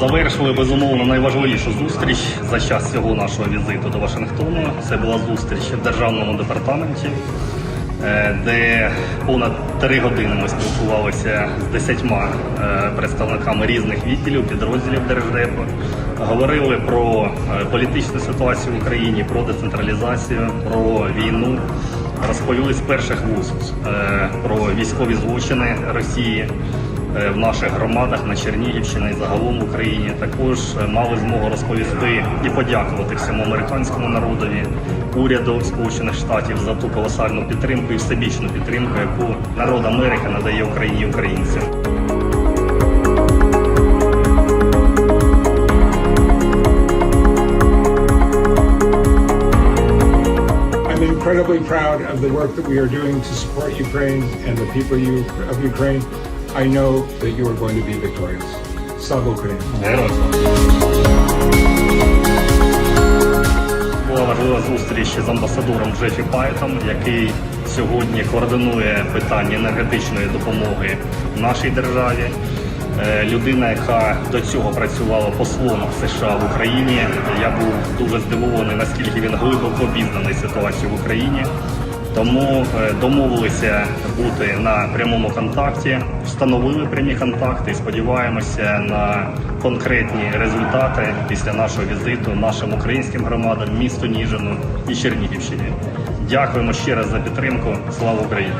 завершили безумовно найважливішу зустріч за час цього нашого візиту до Вашингтону. Це була зустріч в державному департаменті, е, де понад три години ми спілкувалися з десятьма е, представниками різних відділів, підрозділів Держдепу. Говорили про е, політичну ситуацію в Україні, про децентралізацію, про війну. Розповіли з перших вуст про військові злочини Росії в наших громадах на Чернігівщині і загалом в Україні. Також е, мали змогу розповісти і подякувати всьому американському народові, уряду Сполучених Штатів за ту колосальну підтримку і всебічну підтримку, яку народ Америки надає Україні українцям. Incredibly proud of the work that we are doing to support Ukraine and the people of Ukraine. I know that you are going to be victorious. Slava Ukraine. Героям! Була важлива зустріч з амбасадором Джефі Пайтом, який сьогодні координує питання енергетичної допомоги нашій державі. Е, Людина, яка до цього працювала послом США в Україні. Я був дуже здивований, наскільки він глибоко обізнаний ситуацією в Україні. Тому е, домовилися бути на прямому контакті, встановили прямі контакти і сподіваємося на конкретні результати після нашого візиту нашим українським громадам, місту Ніжину і Чернігівщині. Дякуємо ще раз за підтримку. Слава Україні!